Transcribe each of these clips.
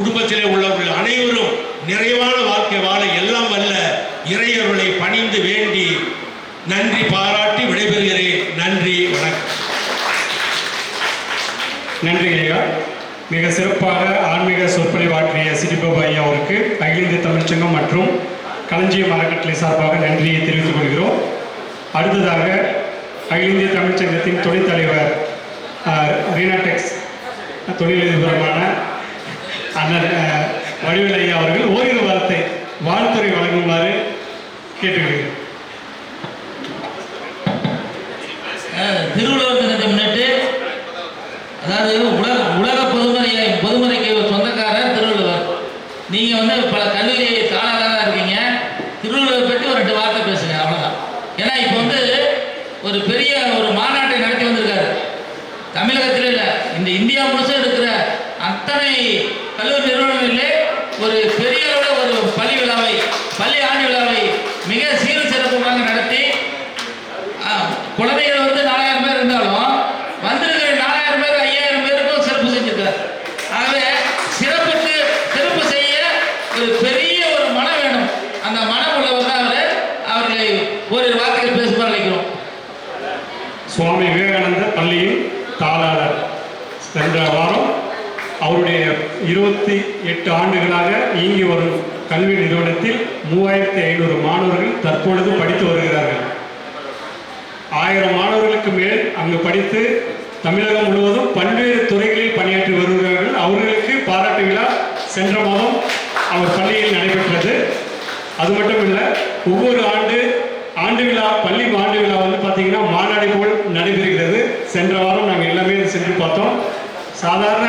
குடும்பத்திலே உள்ளவர்கள் அனைவரும் நிறைவான வாழ்க்கை வாழ எல்லாம் வல்ல இறையவர்களை பணிந்து வேண்டி நன்றி பாராட்டி விடைபெறுகிறேன். நன்றி வணக்கம். நன்றி ஐயா. மிக சிறப்பாக ஆன்மீக சொற்பொழிவாற்றிய சிடிபாபு ஐயா அவருக்கு அகில இந்திய தமிழ்ச்சங்கம் மற்றும் களஞ்சியம் அறக்கட்டளை சார்பாக நன்றியை தெரிவித்துக் கொள்கிறோம். அடுத்ததாக அகில இந்திய தமிழ்ச்சங்கத்தின் துணைத் தலைவர் ரீனாடெக்ஸ் தொழிலதிபரமான அண்ணன் ஆஹ், வடிவேல் ஐயா அவர்கள் ஓரிரு வார்த்தை வாழ்த்துறை வழங்குமாறு கேட்டுக்கிறேன் திருவள்ளுவர் தினத்தை முன்னிட்டு அதாவது உலக உலக பொதுமறை பொதுமறைக்கு சொந்தக்காரர் திருவள்ளுவர். நீங்க வந்து பல கல்லூரி தாளராக இருக்கீங்க. திருவள்ளுவர் பற்றி ஒரு ரெண்டு வார்த்தை பேசுங்க அவ்வளோதான் ஏன்னா இப்போ வந்து ஒரு பெரிய ஒரு மாநாட்டை நடத்தி வந்திருக்காரு. தமிழகத்தில் இல்லை இந்த இந்தியா முழுசும் இருக்கிற அத்தனை கல்லூரி நிறுவனங்களிலே ஒரு பெரிய ஒரு பள்ளி விழாவை பள்ளி ஆண்டு விழாவை மிக சீரும் சிறப்புமாக நடத்தி குழந்தைகள் வந்து நாலாயிரம் பேர் இருந்தாலும் வந்திருக்கிற நாலாயிரம் பேர் ஐயாயிரம் பேருக்கும் சிறப்பு செஞ்சிருக்காரு ஆகவே சிறப்புக்கு சிறப்பு செய்ய ஒரு பெரிய ஒரு மனம் வேணும். அந்த மனம் உள்ளவர் தான் அவர். அவர்களை ஒரு வார்த்தைகள் பேசுமாறு அழைக்கிறோம். சுவாமி விவேகானந்தர் பள்ளியின் தாளாளர். சென்ற வாரம் அவருடைய இருபத்தி எட்டு ஆண்டுகளாக இயங்கி வரும் கல்வி நிறுவனத்தில் மூவாயிரத்தி ஐநூறு மாணவர்கள் தற்பொழுது படித்து வருகிறார்கள். ஆயிரம் மாணவர்களுக்கு மேல் அங்கு படித்து தமிழகம் முழுவதும் பல்வேறு துறைகளில் பணியாற்றி வருகிறார்கள். அவர்களுக்கு பாராட்டு விழா சென்ற மாதம் அவர் பள்ளியில் நடைபெற்றது. அது மட்டும் இல்லை ஒவ்வொரு ஆண்டு ஆண்டு விழா பள்ளி ஆண்டு விழா வந்து பார்த்தீங்கன்னா மாநாடு போல் நடைபெறுகிறது. சென்ற வாரம் நாங்கள் எல்லாமே சென்று பார்த்தோம். சாதாரண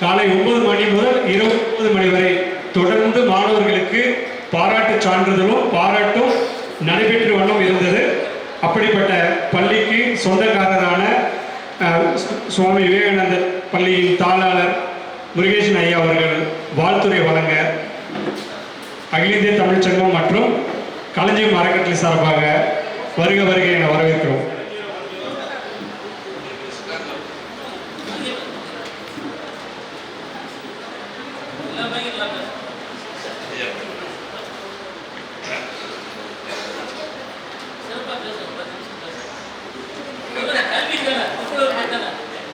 காலை ஒன்பது மணி முதல் இரவு ஒன்பது மணி வரை தொடர்ந்து மாணவர்களுக்கு பாராட்டு சான்றிதழும் பாராட்டும் நடைபெற்று வண்ணம் இருந்தது. அப்படிப்பட்ட பள்ளிக்கு சொந்தக்காரரான அஹ், சுவாமி விவேகானந்தர் பள்ளியின் தாளாளர் முருகேசன் ஐயா அவர்கள் வாழ்த்துறை வழங்க அகில இந்திய தமிழ்ச்சங்கம் மற்றும் கலைஞர் அறக்கட்டளை சார்பாக வருக வருக என வரவேற்கிறோம்.